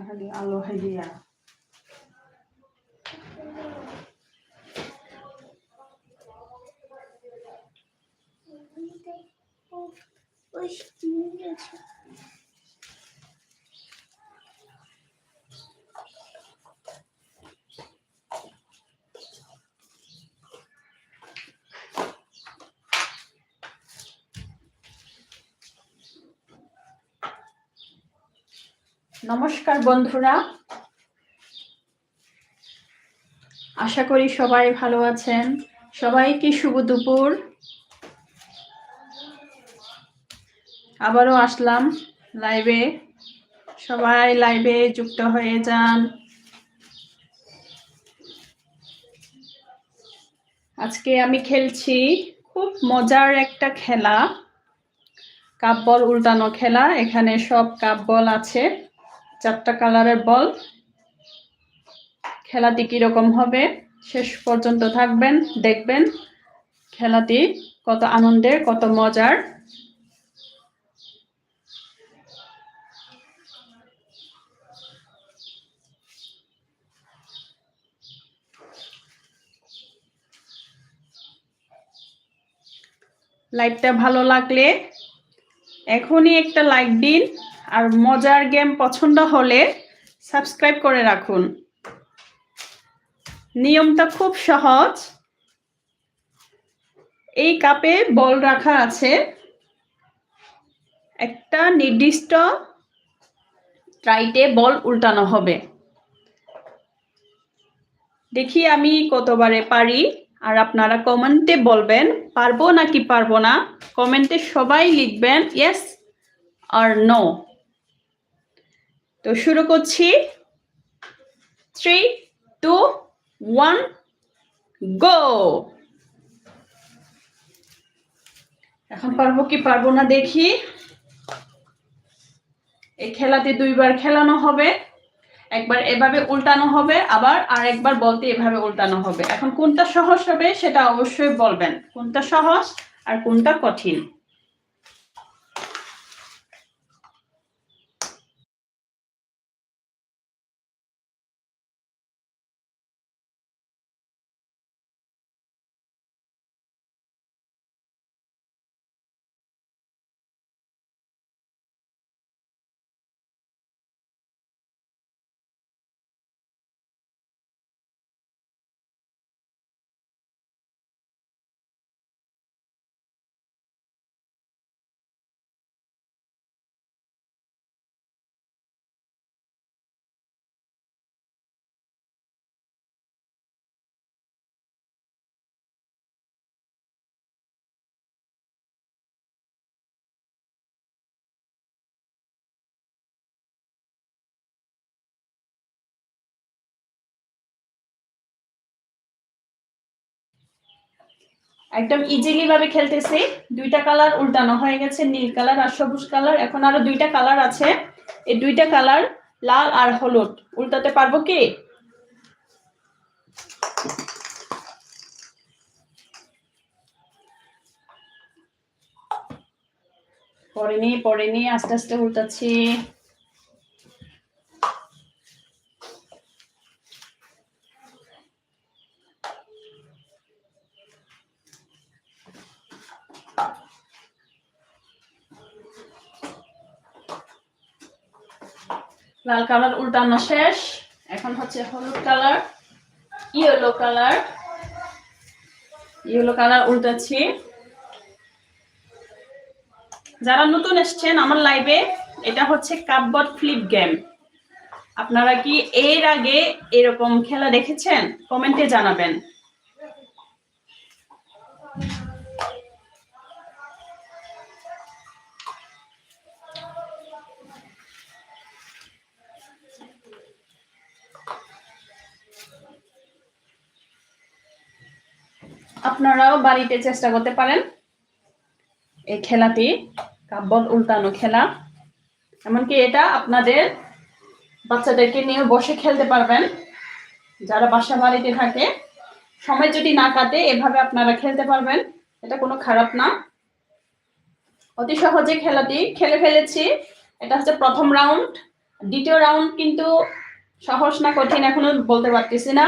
Hari di aloha. নমস্কার বন্ধুরা। আশা করি সবাই ভালো আছেন। সবাইকে শুভ দুপুর। আবারও আসলাম লাইভে সবাই লাইভে যুক্ত হয়ে যান। আজকে আমি খেলছি খুব মজার একটা খেলা। কাপ বল উল্টানো খেলা। এখানে সব কাপ বল আছে। চারটা কালারের বল। খেলাটি কীরকম হবে শেষ পর্যন্ত থাকবেন, দেখবেন খেলাটি কত আনন্দের, কত মজার। লাইভটা ভালো লাগলে এখনই একটা লাইক দিন। আর মজার গেম পছন্দ হলে সাবস্ক্রাইব করে রাখুন। নিয়মটা খুব সহজ। এই কাপে বল রাখা আছে। একটা নির্দিষ্ট ট্রাইটে বল উল্টানো হবে। দেখি আমি কতবারে পারি, আর আপনারা কমেন্টে বলবেন, পারব নাকি পারব না? কমেন্টে সবাই লিখবেন ইয়েস আর নো তো শুরু করছি। থ্রি টু ওয়ান গো এখন পারব কি পারব না দেখি। এই খেলাতে দুইবার খেলানো হবে। একবার এভাবে উল্টানো হবে, আবার আর একবার বলতে এভাবে উল্টানো হবে। এখন কোনটা সহজ হবে সেটা অবশ্যই বলবেন। কোনটা সহজ আর কোনটা কঠিন? একদম ইজিলি ভাবে খেলতেছি। দুইটা কালার উল্টানো হয়ে গেছে, নীল কালার আর সবুজ কালার এখন আরও দুইটা কালার আছে। এই দুইটা কালার লাল আর হলুদ। উল্টাতে পারব কি? পড়েনি পড়েনি আস্তে আস্তে উল্টাচ্ছি। লাল কালার উল্টানো শেষ। এখন হচ্ছে হলুদ colour, yellow colour. Yellow colour উল্টাচ্ছি। যারা নতুন এসছেন আমার লাইভে, এটা হচ্ছে কাপবট ফ্লিপ গেম আপনারা কি এর আগে এরকম খেলা দেখেছেন? কমেন্টে জানাবেন। আপনারাও বাড়িতে চেষ্টা করতে পারেন। এই খেলাটি কাব্বল উল্টানো খেলা। এমনকি এটা আপনাদের বাচ্চাদেরকে নিয়ে বসে খেলতে পারবেন। যারা বাসা বাড়িতে থাকে, সময় যদি না কাটে, এভাবে আপনারা খেলতে পারবেন। এটা কোনো খারাপ না। অতি সহজে খেলাটি খেলে ফেলেছি। এটা হচ্ছে প্রথম রাউন্ড। দ্বিতীয় রাউন্ড কিন্তু সহজ না, কঠিন এখনও বলতে পারতেছি না।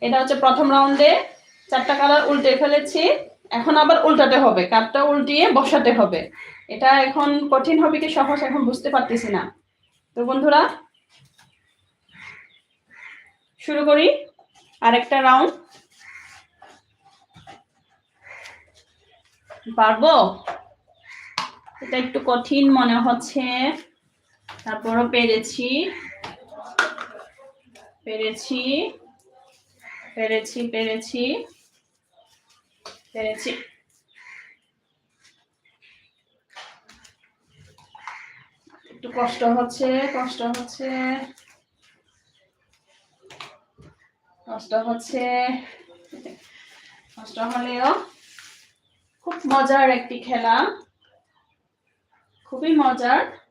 এটা হচ্ছে প্রথম রাউন্ডে। চারটা কালার উল্টে ফেলেছি। এখন আবার উল্টাতে হবে, কাপটা উল্টিয়ে বসাতে হবে। এটা এখন কঠিন হবে কি সহজ এখন বুঝতে পারতেছি না। তো বন্ধুরা, শুরু করি আরেকটা রাউন্ড পারব? এটা একটু কঠিন মনে হচ্ছে। তারপরও পেরেছি। পেরেছি পেরেছি পেরেছি। পেরেছি। একটু কষ্ট হচ্ছে কষ্ট হচ্ছে। কষ্ট হচ্ছে। কষ্ট হলেও খুব মজার একটি খেলা। খুবই মজার।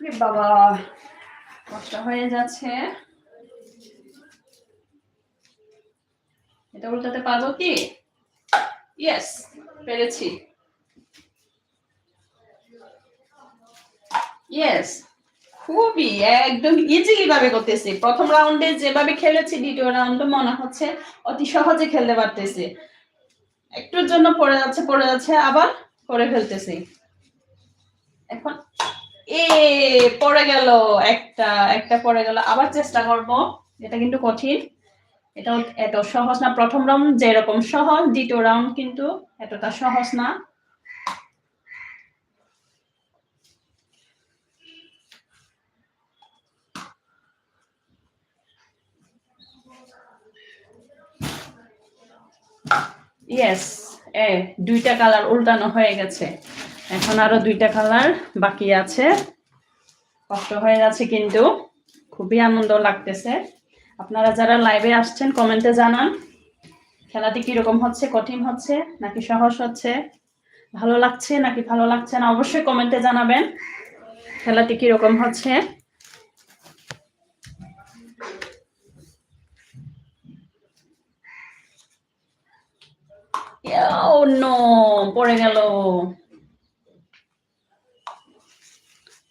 বাবা, কষ্ট হয়ে যাচ্ছে। এটা উল্টাতে পারব কি? ইয়েস পেরেছি। ইয়েস খুবই, একদম ইজিলি ভাবে করতেছি। প্রথম রাউন্ডে যেভাবে খেলেছি, দ্বিতীয় রাউন্ডে মনে হচ্ছে অতি সহজে খেলতে পারতেছি। একটুর জন্য পড়ে যাচ্ছে পড়ে যাচ্ছে, আবার করে ফেলতেছি। এখন এ, পড়ে গেল একটা একটা পড়ে গেল। আবার চেষ্টা করব, এটা কিন্তু কঠিন। এটা এত সহজ না। প্রথম রাউন্ড যেরকম সহজ, দ্বিতীয় রাউন্ড কিন্তু এতটা সহজ না। ইয়েস এ, দুইটা কালার উল্টানো হয়ে গেছে। এখন আরও দুইটা কালার বাকি আছে। কষ্ট হয়ে যাচ্ছে কিন্তু। খুবই আনন্দ লাগতেছে। আপনারা যারা লাইভে আসছেন, কমেন্টে জানান, খেলাটি কীরকম হচ্ছে, কঠিন হচ্ছে, নাকি সহজ হচ্ছে, ভালো লাগছে, নাকি ভালো লাগছে না, অবশ্যই কমেন্টে জানাবেন, খেলাটি কীরকম হচ্ছে। পড়ে গেল।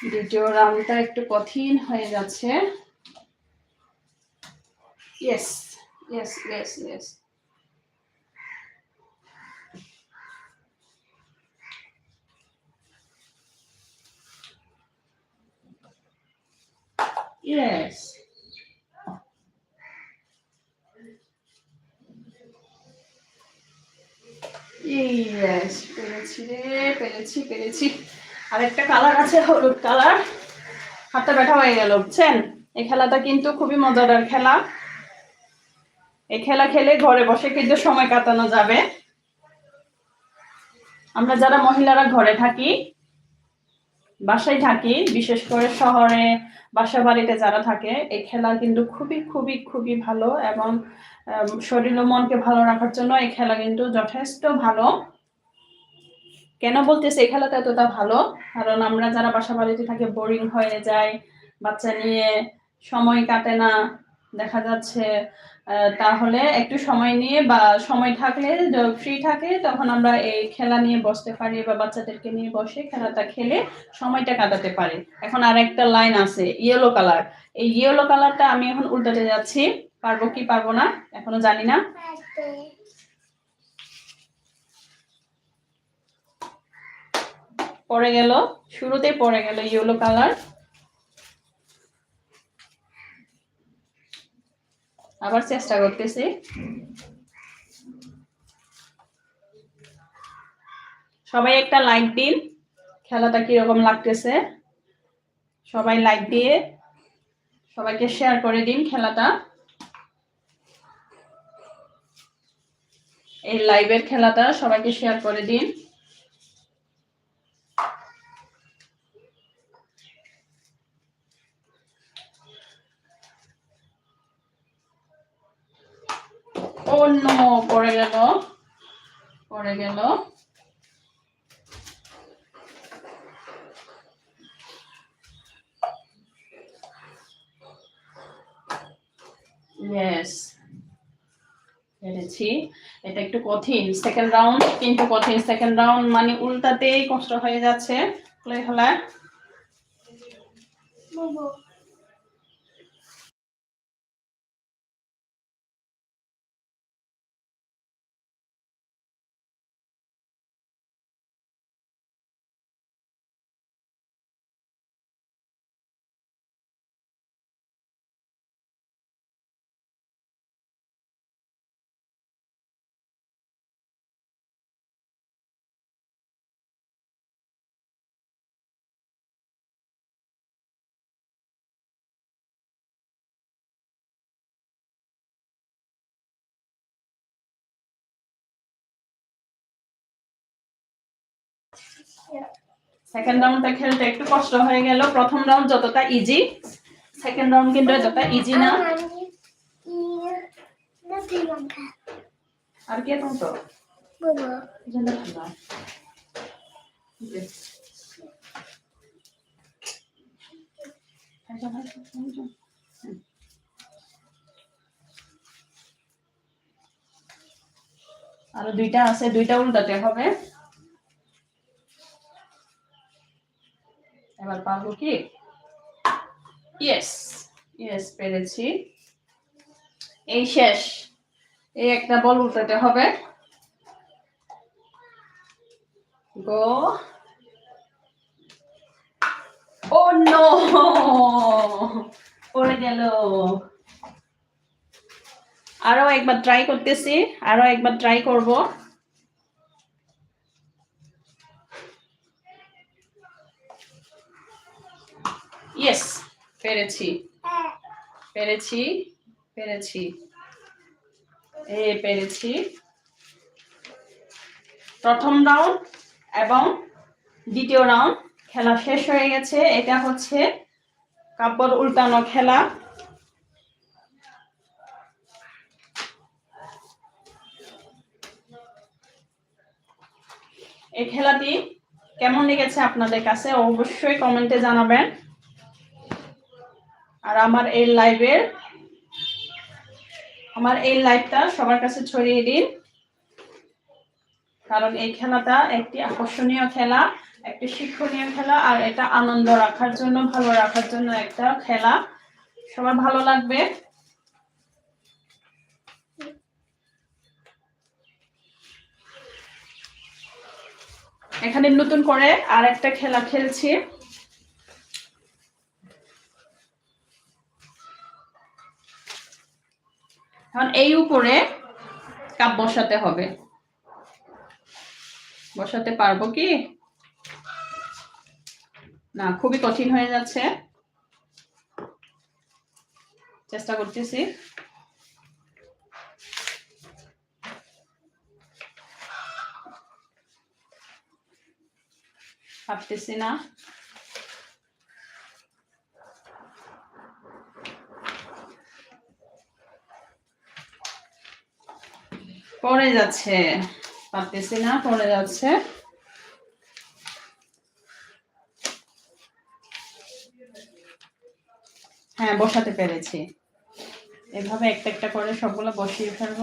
দ্বিতীয় রাউন্ডটা একটু কঠিন হয়ে যাচ্ছে। ইয়েস ইয়েস ইয়েস পেরেছি রে পেরেছি পেরেছি। আরেকটা কালার আছে, হলুদ কালার হাতটা ব্যথা হয়ে গেল, বুঝছেন? এই খেলাটা কিন্তু খুবই মজাদার খেলা। এই খেলা খেলে ঘরে বসে কিন্তু সময় কাটানো যাবে। আমরা যারা মহিলারা ঘরে থাকি, বাসায় থাকি, বিশেষ করে শহরে, বাসা বাড়িতে যারা থাকে, এই খেলা কিন্তু খুবই খুবই খুবই ভালো এবং শরীর ও মনকে ভালো রাখার জন্য এই খেলা কিন্তু যথেষ্ট ভালো। কেন বলতেছে এই খেলাটা এতটা ভালো? কারণ আমরা যারা বাসা বাড়িতে থাকি বোরিং হয়ে যায় বাচ্চা নিয়ে সময় কাটে না, দেখা যাচ্ছে তাহলে একটু সময় নিয়ে বা সময় থাকলে ফ্রি থাকে, তখন আমরা এই খেলা নিয়ে বসতে পারি বা বাচ্চাদেরকে নিয়ে বসে খেলাটা খেলে সময়টা কাটাতে পারি। এখন আর একটা লাইন আছে ইয়েলো কালার এই ইয়েলো কালারটা আমি এখন উল্টাতে যাচ্ছি, পারব কি পারব না? এখনও জানি না। পড়ে গেল, শুরুতেই পড়ে গেল ইয়েলো কালার আবার চেষ্টা করতেছি। সবাই একটা লাইক দিন, খেলাটা কীরকম লাগতেছে? সবাই লাইক দিয়ে সবাইকে শেয়ার করে দিন খেলাটা। এই লাইভের খেলাটা সবাইকে শেয়ার করে দিন। নো পড়ে গেল। পড়ে গেল। ইয়েস পেরেছি। এটা একটু কঠিন। সেকেন্ড রাউন্ড কিন্তু কঠিন। সেকেন্ড রাউন্ড মানে উল্টাতেই কষ্ট হয়ে যাচ্ছে। প্লে বুবু সেকেন্ড রাউন্ডটা খেলতে একটু কষ্ট হয়ে গেল। প্রথম রাউন্ড যতটা ইজি সেকেন্ড রাউন্ড কিন্তু যতটা ইজি না। আর কে তুমি তো? আরও দুইটা আছে, দুইটা উল্টাতে হবে। এবার পারব কি? ইয়েস ইয়েস পেরেছি। এই শেষ। এই একটা বল উল্টাতে হবে। গো ও নো পড়ে গেল। আরও একবার ট্রাই করতেছি, আরও একবার ট্রাই করব। পেরেছি। পেরেছি? পেরেছি। এ, পেরেছি। প্রথম রাউন্ড এবং দ্বিতীয় রাউন্ড খেলা শেষ হয়ে গেছে। এটা হচ্ছে কাপড় উল্টানো খেলা। এই খেলাটি কেমন লেগেছে আপনাদের কাছে অবশ্যই কমেন্টে জানাবেন। আর আমার এই লাইভের, আমার এই লাইভটা সবার কাছে ছড়িয়ে দিন। কারণ এই খেলাটা একটি আকর্ষণীয় খেলা, একটি শিক্ষণীয় খেলা, আর এটা আনন্দ রাখার জন্য, ভালো রাখার জন্য একটা খেলা। সবার ভালো লাগবে। এখানে নতুন করে আর একটা খেলা খেলছি। এখন এই উপরে কাপ বসাতে হবে। বসাতে পারব কি? না, খুবই কঠিন হয়ে যাচ্ছে। চেষ্টা করতেছি। ভাবতেছি না। পড়ে যাচ্ছে। পারতেছি না পরে যাচ্ছে। হ্যাঁ বসাতে পেরেছি। এভাবে একটা একটা করে সবগুলো বসিয়ে ফেলব।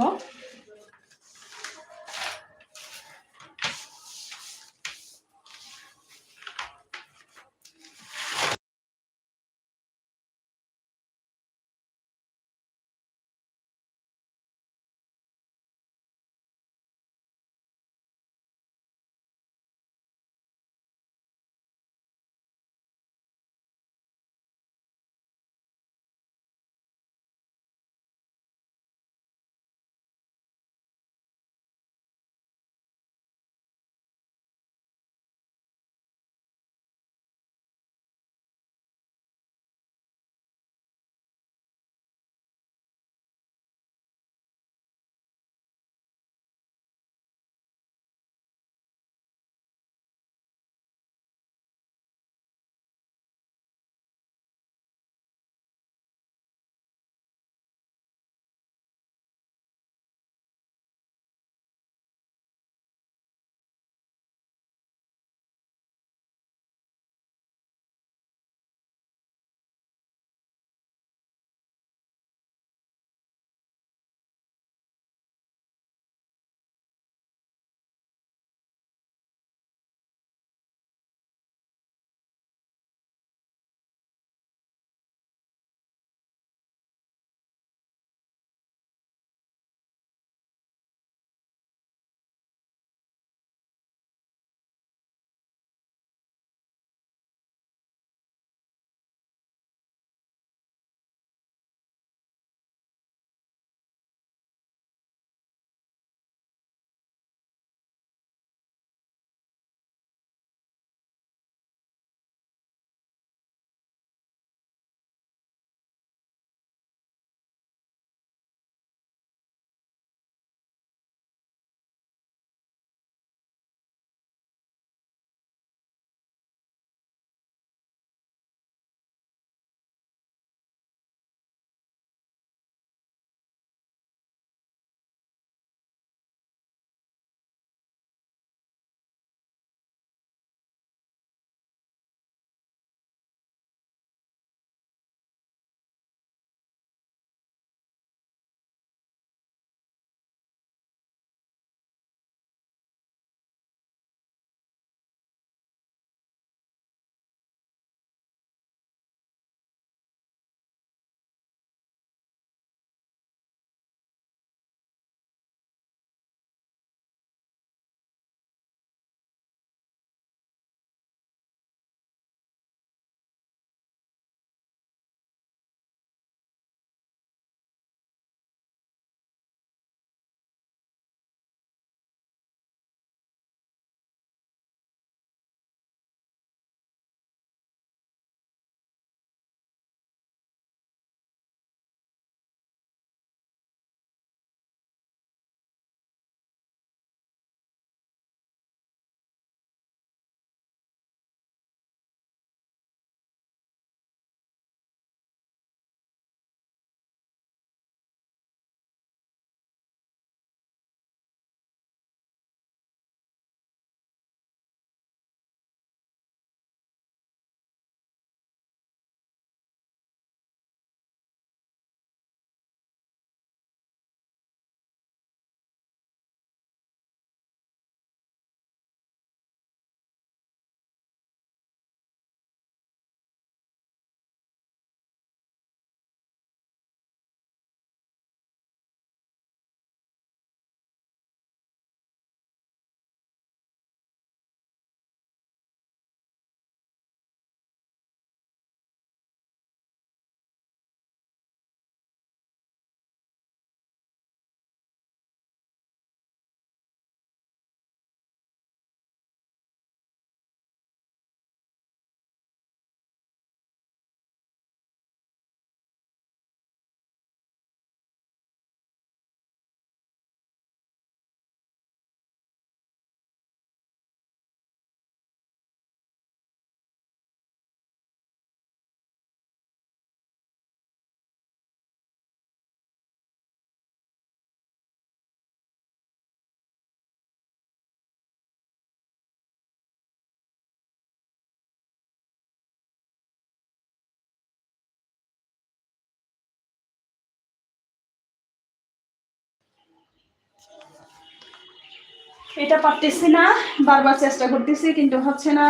এটা পারতেছি না, বারবার চেষ্টা করতেছি, কিন্তু হচ্ছে না।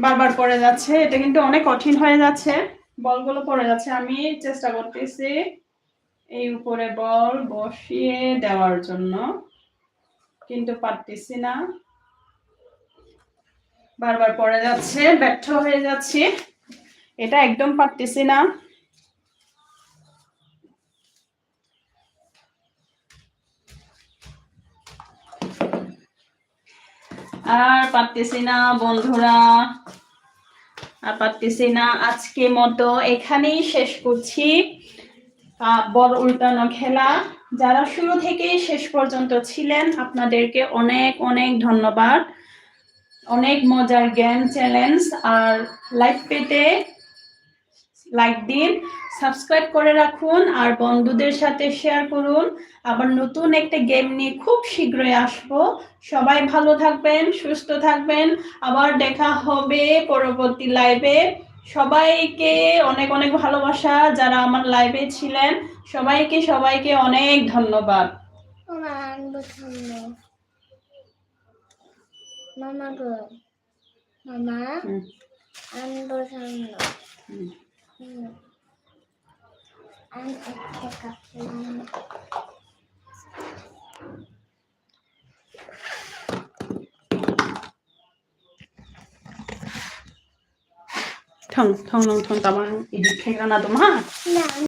বারবার পড়ে যাচ্ছে, এটা কিন্তু অনেক কঠিন হয়ে যাচ্ছে। বলগুলো পড়ে যাচ্ছে, আমি চেষ্টা করতেছি এই উপরে বল বসিয়ে দেওয়ার জন্য, কিন্তু পারতেছি না। বারবার পড়ে যাচ্ছে, ব্যর্থ হয়ে যাচ্ছি। এটা একদম পারতেছি না। আর পারতেছি না, বন্ধুরা। আর পারতেছি না, আজকে মতো এখানেই শেষ করছি। বল উল্টানো খেলা। যারা শুরু থেকেই শেষ পর্যন্ত ছিলেন, আপনাদেরকে অনেক অনেক ধন্যবাদ। অনেক মজার গেম চ্যালেঞ্জ, আর লাইফ পেতে লাইক দিন সাবস্ক্রাইব করে রাখুন আর বন্ধুদের সাথে শেয়ার করুন। আবার নতুন একটা গেম নিয়ে খুব শীঘ্রই আসব। সবাই ভালো থাকবেন সুস্থ থাকবেন। আবার দেখা হবে পরবর্তী লাইভে সবাইকে অনেক অনেক ভালোবাসা যারা আমার লাইভে ছিলেন। সবাইকে সবাইকে অনেক ধন্যবাদ। মামা গো। মামা আনব সামনে। 음. 안 이렇게 같 텅텅텅텅 따방 이렇게 가나 도마